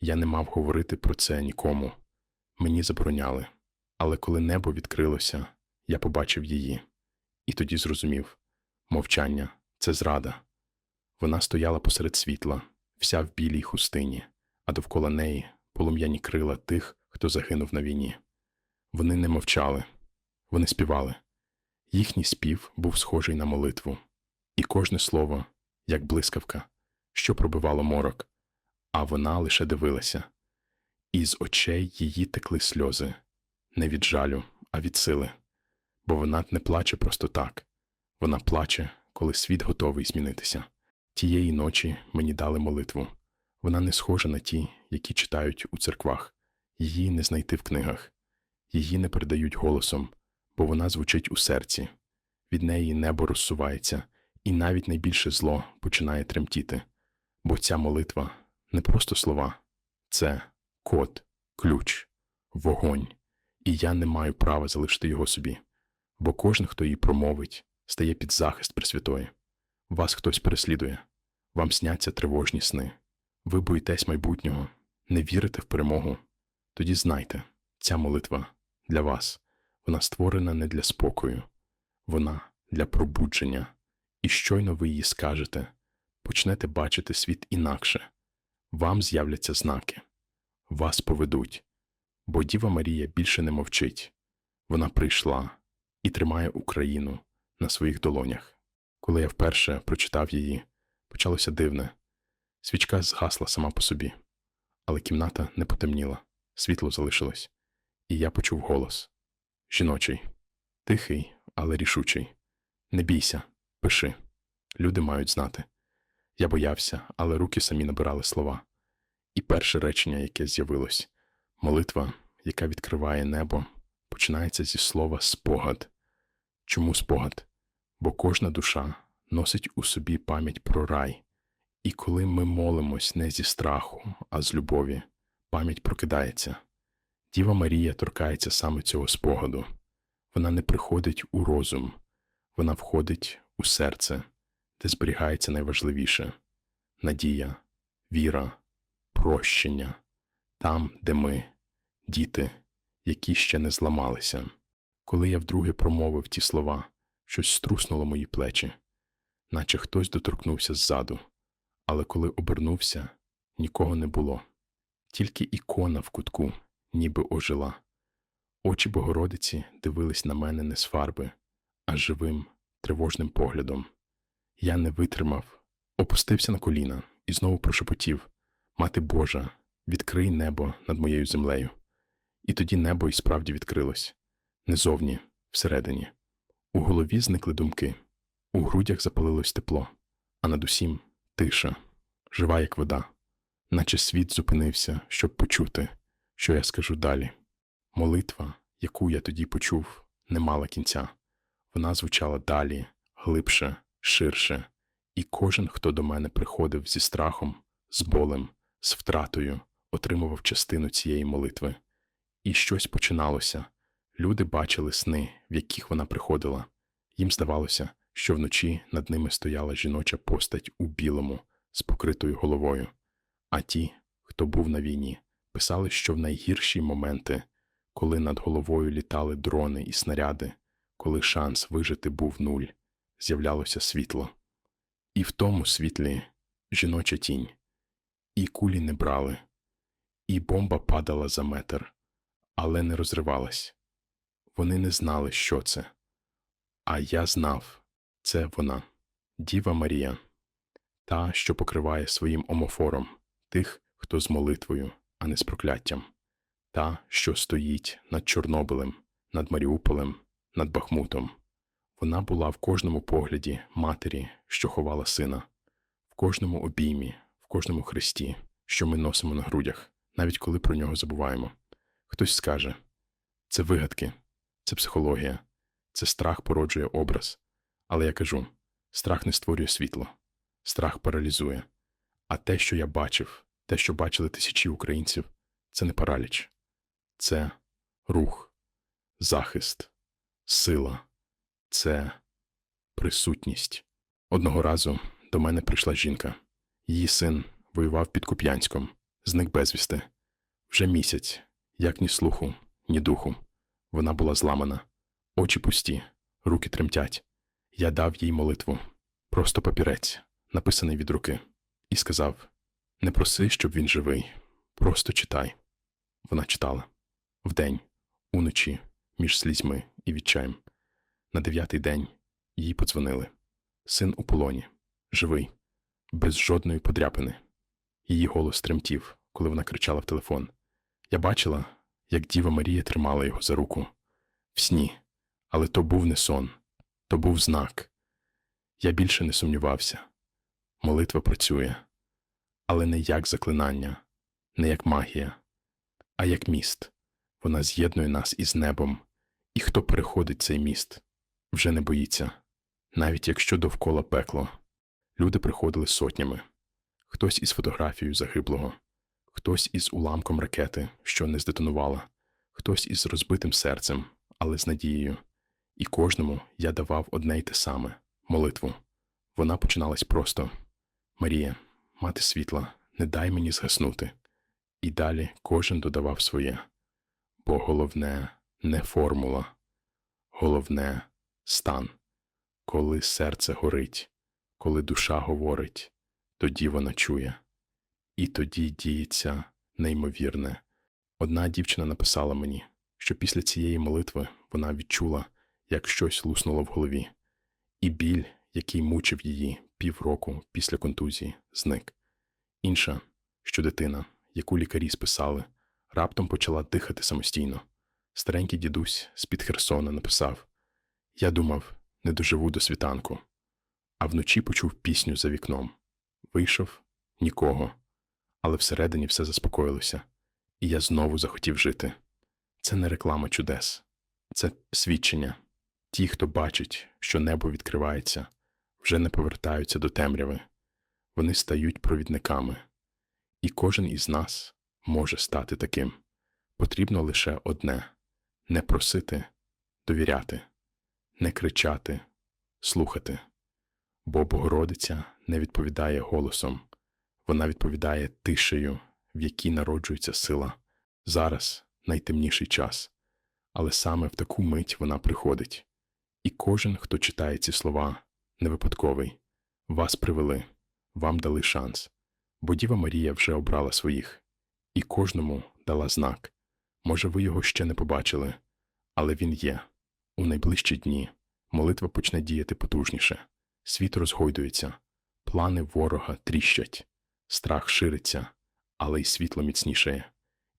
Я не мав говорити про це нікому. Мені забороняли. Але коли небо відкрилося, я побачив її. І тоді зрозумів мовчання це зрада. Вона стояла посеред світла, вся в білій хустині, а довкола неї полум'яні крила тих, хто загинув на війні. Вони не мовчали, вони співали. Їхній спів був схожий на молитву, і кожне слово, як блискавка, що пробивало морок, а вона лише дивилася. І з очей її текли сльози, не від жалю, а від сили. Бо вона не плаче просто так. Вона плаче, коли світ готовий змінитися. Тієї ночі мені дали молитву. Вона не схожа на ті, які читають у церквах. Її не знайти в книгах. Її не передають голосом, бо вона звучить у серці. Від неї небо розсувається, і навіть найбільше зло починає тремтіти. Бо ця молитва не просто слова, це код, ключ, вогонь, і я не маю права залишити його собі, бо кожен, хто її промовить, стає під захист Пресвятої. Вас хтось переслідує, вам сняться тривожні сни. Ви боїтесь майбутнього, не вірите в перемогу. Тоді знайте, ця молитва для вас, вона створена не для спокою, вона для пробудження. І щойно ви її скажете, почнете бачити світ інакше. Вам з'являться знаки, вас поведуть, бо Діва Марія більше не мовчить. Вона прийшла і тримає Україну на своїх долонях. Коли я вперше прочитав її, почалося дивне. Свічка згасла сама по собі, але кімната не потемніла, світло залишилось, і я почув голос жіночий, тихий, але рішучий. Не бійся, пиши. Люди мають знати. Я боявся, але руки самі набирали слова. І перше речення, яке з'явилось молитва, яка відкриває небо, починається зі слова спогад. Чому спогад? Бо кожна душа носить у собі пам'ять про рай. І коли ми молимось не зі страху, а з любові, пам'ять прокидається. Діва Марія торкається саме цього спогаду. Вона не приходить у розум, вона входить у серце, де зберігається найважливіше надія, віра, прощення, там, де ми, діти, які ще не зламалися. Коли я вдруге промовив ті слова, щось струснуло мої плечі, наче хтось доторкнувся ззаду, але коли обернувся, нікого не було, тільки ікона в кутку, ніби ожила. Очі Богородиці дивились на мене не з фарби, а живим, тривожним поглядом. Я не витримав, опустився на коліна і знову прошепотів Мати Божа, відкрий небо над моєю землею. І тоді небо і справді відкрилось не зовні, всередині. У голові зникли думки, у грудях запалилось тепло, а над усім тиша, жива, як вода, наче світ зупинився, щоб почути, що я скажу далі. Молитва, яку я тоді почув, не мала кінця. Вона звучала далі, глибше, ширше, і кожен, хто до мене приходив зі страхом, з болем, з втратою, отримував частину цієї молитви. І щось починалося. Люди бачили сни, в яких вона приходила. Їм здавалося, що вночі над ними стояла жіноча постать у білому, з покритою головою. А ті, хто був на війні, писали, що в найгірші моменти, коли над головою літали дрони і снаряди, коли шанс вижити був нуль, з'являлося світло. І в тому світлі жіноча тінь, і кулі не брали, і бомба падала за метр, але не розривалась. Вони не знали, що це. А я знав це вона, Діва Марія, та, що покриває своїм омофором тих, хто з молитвою, а не з прокляттям, та, що стоїть над Чорнобилем, над Маріуполем, над Бахмутом. Вона була в кожному погляді матері, що ховала сина, в кожному обіймі, в кожному хресті, що ми носимо на грудях, навіть коли про нього забуваємо. Хтось скаже це вигадки, це психологія, це страх породжує образ. Але я кажу страх не створює світло, страх паралізує. А те, що я бачив, те, що бачили тисячі українців, це не параліч, це рух, захист, сила, це присутність. Одного разу до мене прийшла жінка. Її син воював під Куп'янськом, зник безвісти. Вже місяць, як ні слуху, ні духу. Вона була зламана, очі пусті, руки тремтять. Я дав їй молитву, просто папірець, написаний від руки, і сказав: Не проси, щоб він живий, просто читай. Вона читала вдень, уночі, між слізьми і відчаєм. На дев'ятий день їй подзвонили. Син у полоні, живий, без жодної подряпини. Її голос тремтів, коли вона кричала в телефон. Я бачила, як Діва Марія тримала його за руку. В сні, але то був не сон, то був знак. Я більше не сумнівався. Молитва працює, але не як заклинання, не як магія, а як міст. Вона з'єднує нас із небом, і хто переходить цей міст, вже не боїться, навіть якщо довкола пекло. Люди приходили сотнями хтось із фотографією загиблого, хтось із уламком ракети, що не здетонувала, хтось із розбитим серцем, але з надією. І кожному я давав одне й те саме молитву. Вона починалась просто Марія, мати світла, не дай мені згаснути. І далі кожен додавав своє. Бо головне не формула, головне стан. Коли серце горить, коли душа говорить, тоді вона чує. І тоді діється неймовірне. Одна дівчина написала мені, що після цієї молитви вона відчула, як щось луснуло в голові, і біль, який мучив її півроку після контузії, зник. Інша, що дитина, яку лікарі списали, раптом почала дихати самостійно. Старенький дідусь з-під Херсона написав Я думав, не доживу до світанку, а вночі почув пісню за вікном. Вийшов нікого, але всередині все заспокоїлося, і я знову захотів жити. Це не реклама чудес, це свідчення. Ті, хто бачить, що небо відкривається, вже не повертаються до темряви, вони стають провідниками, і кожен із нас може стати таким. Потрібно лише одне не просити, довіряти, не кричати, слухати. Бо Богородиця не відповідає голосом, вона відповідає тишею, в якій народжується сила. Зараз найтемніший час, але саме в таку мить вона приходить. І кожен, хто читає ці слова, не випадковий. Вас привели, вам дали шанс, бо Діва Марія вже обрала своїх, і кожному дала знак. Може, ви його ще не побачили, але він є. У найближчі дні молитва почне діяти потужніше, світ розгойдується, плани ворога тріщать, страх шириться, але й світло міцнішає.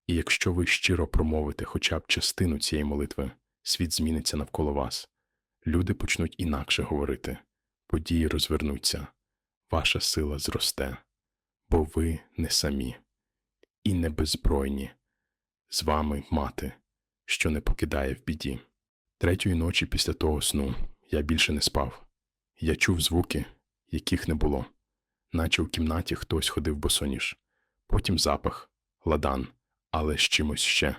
І якщо ви щиро промовите хоча б частину цієї молитви, світ зміниться навколо вас. Люди почнуть інакше говорити, події розвернуться, ваша сила зросте, бо ви не самі і не беззбройні. З вами мати, що не покидає в біді. Третьої ночі після того сну я більше не спав. Я чув звуки, яких не було, наче у кімнаті хтось ходив босоніж, потім запах, ладан, але з чимось ще,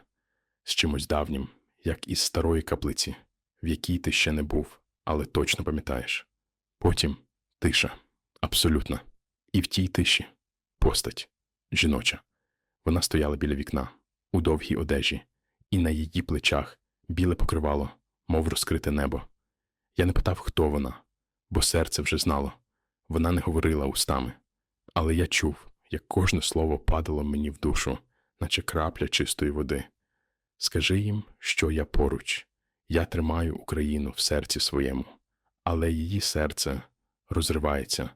з чимось давнім, як із старої каплиці, в якій ти ще не був, але точно пам'ятаєш. Потім тиша, абсолютна. І в тій тиші постать жіноча. Вона стояла біля вікна, у довгій одежі, і на її плечах біле покривало, мов розкрите небо. Я не питав, хто вона, бо серце вже знало. Вона не говорила устами. Але я чув, як кожне слово падало мені в душу, наче крапля чистої води. Скажи їм, що я поруч, я тримаю Україну в серці своєму, але її серце розривається,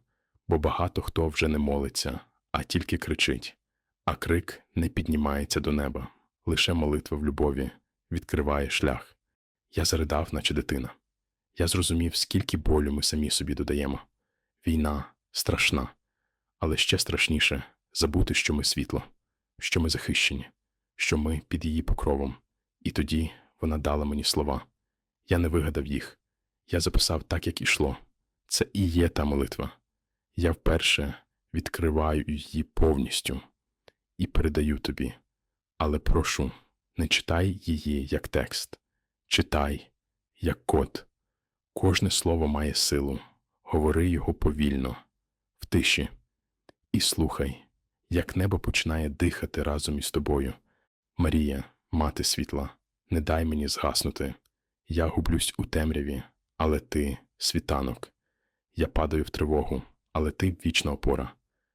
бо багато хто вже не молиться, а тільки кричить, а крик не піднімається до неба, лише молитва в любові відкриває шлях. Я заридав, наче дитина. Я зрозумів, скільки болю ми самі собі додаємо. Війна страшна, але ще страшніше забути, що ми світло, що ми захищені, що ми під її покровом. І тоді вона дала мені слова. Я не вигадав їх. Я записав так, як ішло. Це і є та молитва. Я вперше відкриваю її повністю і передаю тобі. Але прошу, не читай її як текст, читай як код. Кожне слово має силу, говори його повільно, в тиші, і слухай, як небо починає дихати разом із тобою. Марія, мати світла, не дай мені згаснути. Я гублюсь у темряві, але ти світанок. Я падаю в тривогу, але ти вічна опора.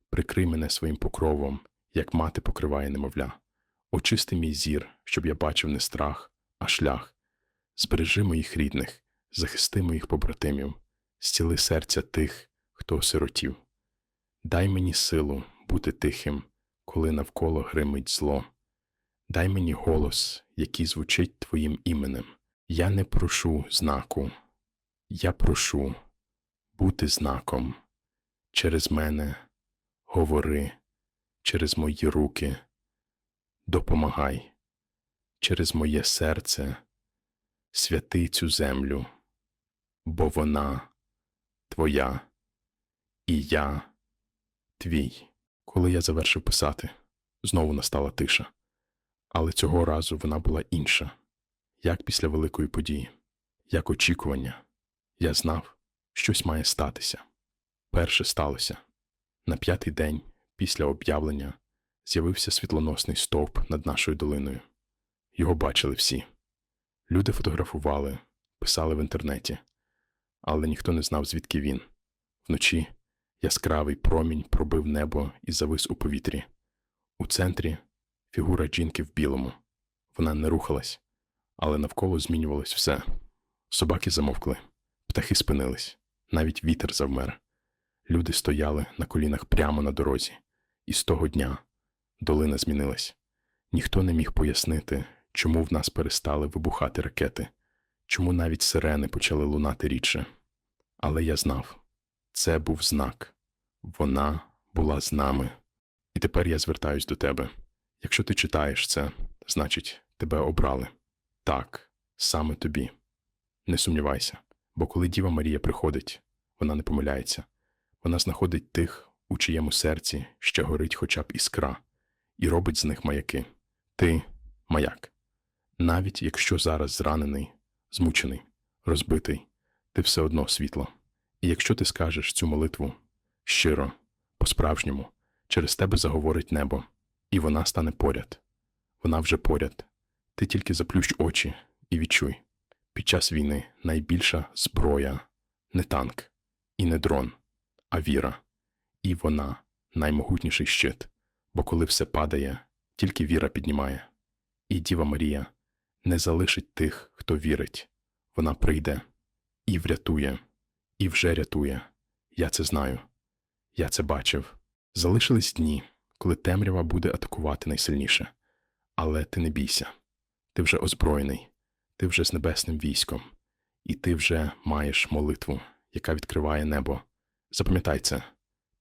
Прикрий мене своїм покровом, як мати покриває немовля. Очисти мій зір, щоб я бачив не страх, а шлях. Збережи моїх рідних, захисти моїх побратимів, зціли серця тих, хто осиротів. Дай мені силу бути тихим, коли навколо гримить зло. Дай мені голос, який звучить твоїм іменем. Я не прошу знаку, я прошу бути знаком. Через мене говори, через мої руки допомагай, через моє серце святи цю землю, бо вона твоя, і я твій. Коли я завершив писати, знову настала тиша, але цього разу вона була інша, як після великої події, як очікування. Я знав, щось має статися. Перше сталося. На п'ятий день після об'явлення з'явився світлоносний стовп над нашою долиною. Його бачили всі. Люди фотографували, писали в інтернеті, але ніхто не знав, звідки він. Вночі яскравий промінь пробив небо і завис у повітрі. У центрі фігура жінки в білому. Вона не рухалась, але навколо змінювалось все. Собаки замовкли, птахи спинились, навіть вітер завмер. Люди стояли на колінах прямо на дорозі, і з того дня долина змінилась. Ніхто не міг пояснити, чому в нас перестали вибухати ракети, чому навіть сирени почали лунати рідше. Але я знав це був знак вона була з нами. І тепер я звертаюсь до тебе. Якщо ти читаєш це, значить, тебе обрали. Так, саме тобі. Не сумнівайся, бо коли Діва Марія приходить, вона не помиляється. Вона знаходить тих, у чиєму серці ще горить хоча б іскра, і робить з них маяки. Ти маяк. Навіть якщо зараз зранений, змучений, розбитий, ти все одно світло. І якщо ти скажеш цю молитву щиро, по-справжньому, через тебе заговорить небо, і вона стане поряд. Вона вже поряд. Ти тільки заплющ очі і відчуй. Під час війни найбільша зброя не танк і не дрон, а віра. І вона наймогутніший щит, бо коли все падає, тільки віра піднімає. І Діва Марія не залишить тих, хто вірить. Вона прийде і врятує, і вже рятує. Я це знаю. Я це бачив. Залишились дні, коли темрява буде атакувати найсильніше. Але ти не бійся. Ти вже озброєний, ти вже з небесним військом, і ти вже маєш молитву, яка відкриває небо. Запам'ятай це,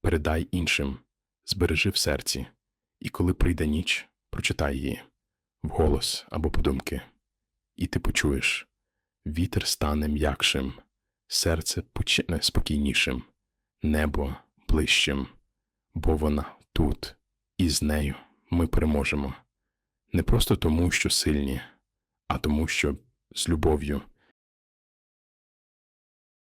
передай іншим, збережи в серці, і коли прийде ніч, прочитай її вголос або подумки. І ти почуєш вітер стане м'якшим, серце почне спокійнішим, небо ближчим, бо вона тут, і з нею ми переможемо. Не просто тому, що сильні, а тому, що з любов'ю